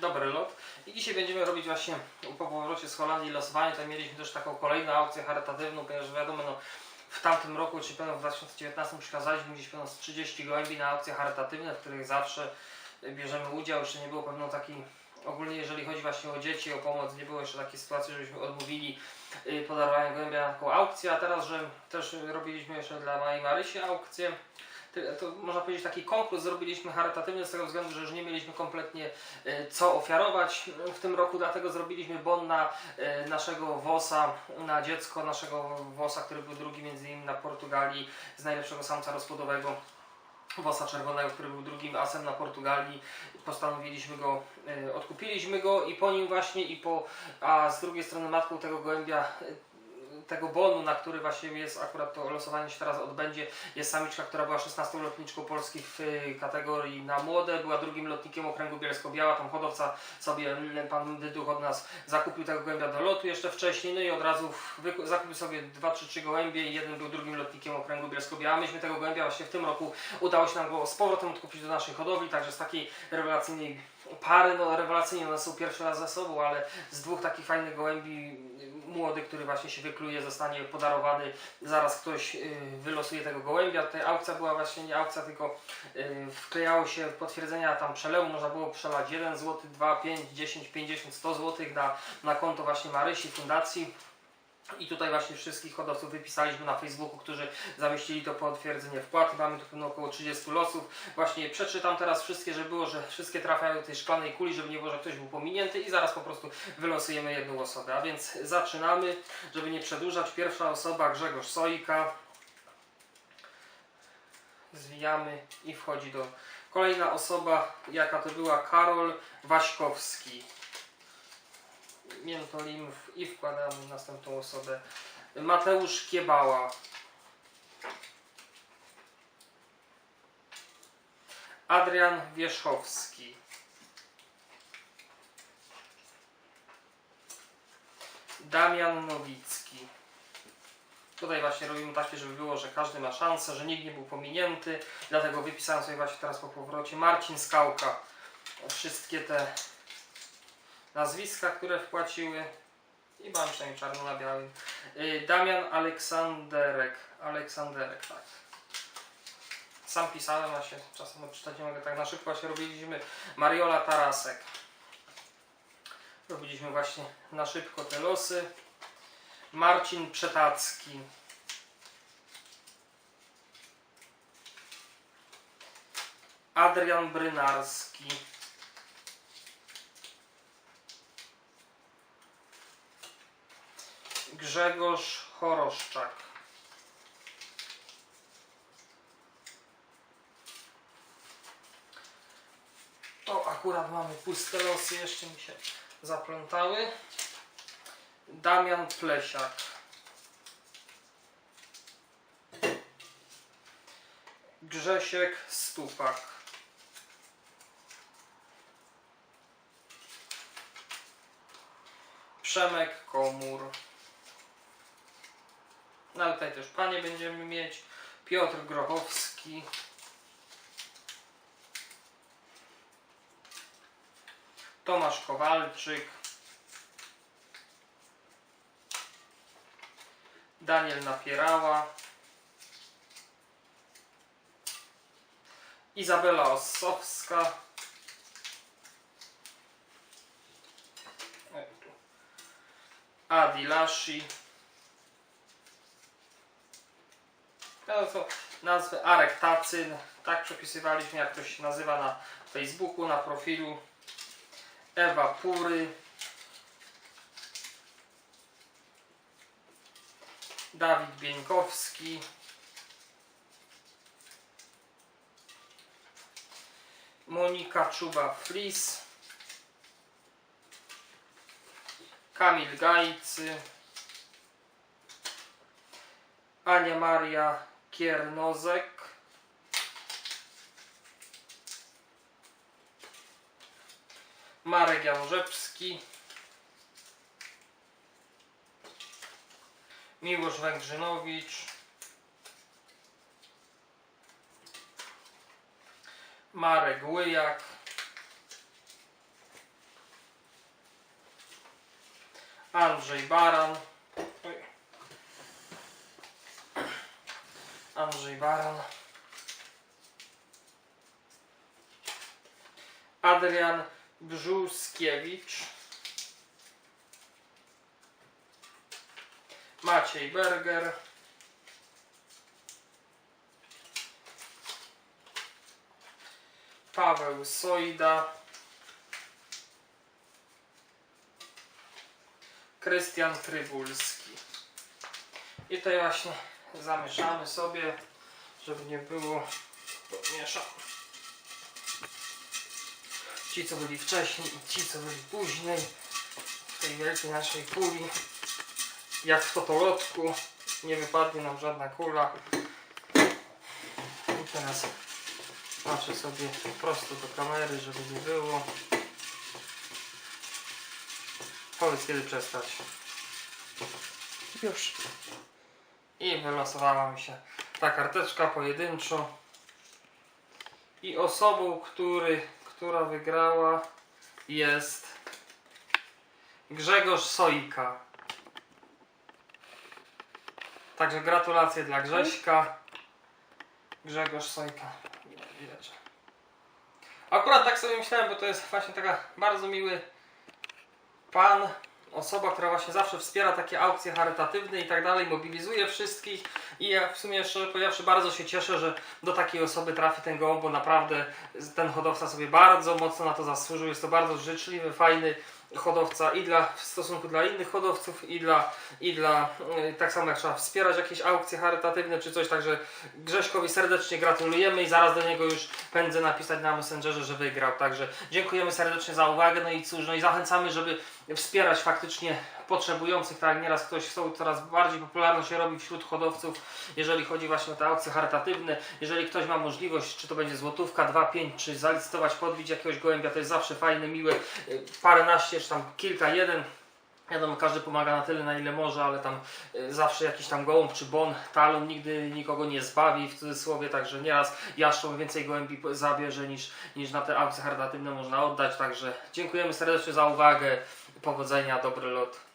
dobry lot. I dzisiaj będziemy robić właśnie po powrocie z Holandii losowanie. Tutaj mieliśmy też taką kolejną aukcję charytatywną, ponieważ wiadomo, no, w tamtym roku, czy pewno w 2019 przekazaliśmy gdzieś z 30 gołębi na aukcje charytatywne, w których zawsze bierzemy udział. Jeszcze nie było pewno takiej, ogólnie jeżeli chodzi właśnie o dzieci, o pomoc, nie było jeszcze takiej sytuacji, żebyśmy odmówili y, podarowania gołębia na taką aukcję, a teraz, że też robiliśmy jeszcze dla mojej Marysi aukcję. To można powiedzieć taki konkurs zrobiliśmy charytatywny z tego względu, że już nie mieliśmy kompletnie y, co ofiarować w tym roku, dlatego zrobiliśmy bon na y, naszego WOSa, na dziecko naszego WOSa, który był drugi między innymi na Portugalii z najlepszego samca rozpłodowego. Wosa czerwonego, który był drugim asem na Portugalii. Postanowiliśmy go, y, odkupiliśmy go i po nim właśnie i po, a z drugiej strony matką tego gołębia tego bonu, na który właśnie jest akurat to losowanie się teraz odbędzie, jest samiczka, która była 16 lotniczką Polski w y, kategorii na młode, była drugim lotnikiem okręgu Bielsko-Biała, tam hodowca sobie, mm, pan Dyduch od nas zakupił tego gołębia do lotu jeszcze wcześniej, no i od razu zakupił sobie dwa czy trzy gołębie i jeden był drugim lotnikiem okręgu Bielsko-Biała. Myśmy tego gołębia właśnie w tym roku udało się nam go z powrotem odkupić do naszej hodowli, także z takiej rewelacyjnej pary, no rewelacyjnie one są pierwszy raz ze sobą, ale z dwóch takich fajnych gołębi y, młody, który właśnie się wykluje, zostanie podarowany, zaraz ktoś y, wylosuje tego gołębia. Tutaj aukcja była właśnie nie aukcja, tylko y, wklejało się potwierdzenia tam przelewu, można było przelać 1 zł, 2, 5, 10, 50, 100 zł na, na konto właśnie Marysi Fundacji. I tutaj właśnie wszystkich hodowców wypisaliśmy na Facebooku, którzy zamieścili to potwierdzenie wpłaty. Mamy tu pewno około 30 losów. Właśnie przeczytam teraz wszystkie, żeby było, że wszystkie trafiają do tej szklanej kuli, żeby nie było, że ktoś był pominięty i zaraz po prostu wylosujemy jedną osobę. A więc zaczynamy, żeby nie przedłużać. Pierwsza osoba Grzegorz Sojka. Zwijamy i wchodzi do... Kolejna osoba, jaka to była, Karol Waśkowski miętolim i wkładamy następną osobę. Mateusz Kiebała. Adrian Wierzchowski. Damian Nowicki. Tutaj właśnie robimy takie, żeby było, że każdy ma szansę, że nikt nie był pominięty. Dlatego wypisałem sobie właśnie teraz po powrocie Marcin Skałka. Wszystkie te nazwiska, które wpłaciły i mam przynajmniej czarno na białym. Y, Damian Aleksanderek. Aleksanderek, tak. Sam pisałem, a się czasem odczytać nie mogę tak na szybko, właśnie robiliśmy Mariola Tarasek. Robiliśmy właśnie na szybko te losy. Marcin Przetacki. Adrian Brynarski. Grzegorz Choroszczak. To akurat mamy puste losy, jeszcze mi się zaplątały. Damian Plesiak. Grzesiek Stupak. Przemek Komur. No ale tutaj też panie będziemy mieć. Piotr Grochowski. Tomasz Kowalczyk. Daniel Napierała. Izabela Ossowska. Adi Lashi. To są nazwy Arek Tacyn. Tak przepisywaliśmy, jak to się nazywa na Facebooku, na profilu. Ewa Pury. Dawid Bieńkowski. Monika Czuba-Flis. Kamil Gajcy. Ania Maria kiernozek. Marek Jałorzewski. Miłosz Węgrzynowicz. Marek Łyjak. Andrzej Baran. Andrzej Baran. Adrian Brzóskiewicz. Maciej Berger. Paweł Sojda. Krystian Trybulski. I tutaj właśnie zamieszamy sobie, żeby nie było mieszam. Ci co byli wcześniej i ci co byli później w tej wielkiej naszej kuli. Jak w fotolotku nie wypadnie nam żadna kula. I teraz patrzę sobie prosto do kamery, żeby nie było. Powiedz kiedy przestać. Już. I wylosowała mi się ta karteczka pojedynczo. I osobą, który, która wygrała jest Grzegorz Sojka. Także gratulacje dla Grześka. Grzegorz Sojka. Akurat tak sobie myślałem, bo to jest właśnie taka bardzo miły pan, osoba, która właśnie zawsze wspiera takie aukcje charytatywne i tak dalej, mobilizuje wszystkich i ja w sumie szczerze powiedziawszy bardzo się cieszę, że do takiej osoby trafi ten gołąb, bo naprawdę ten hodowca sobie bardzo mocno na to zasłużył, jest to bardzo życzliwy, fajny hodowca i dla, w stosunku dla innych hodowców i dla, i dla yy, tak samo jak trzeba wspierać jakieś aukcje charytatywne czy coś, także Grześkowi serdecznie gratulujemy i zaraz do niego już pędzę napisać na Messengerze, że wygrał, także dziękujemy serdecznie za uwagę, no i cóż, no i zachęcamy, żeby wspierać faktycznie potrzebujących, tak nieraz ktoś są coraz bardziej popularny się robi wśród hodowców, jeżeli chodzi właśnie o te aukcje charytatywne, jeżeli ktoś ma możliwość, czy to będzie złotówka, 2, 5, czy zalicytować, podbić jakiegoś gołębia, to jest zawsze fajne, miłe, y, paręnaście, czy tam kilka, jeden, Wiadomo, każdy pomaga na tyle, na ile może, ale tam y, zawsze jakiś tam gołąb czy bon, talon nigdy nikogo nie zbawi w cudzysłowie, także nieraz jaszczą więcej gołębi zabierze niż, niż na te aukcje charytatywne można oddać, także dziękujemy serdecznie za uwagę, powodzenia, dobry lot.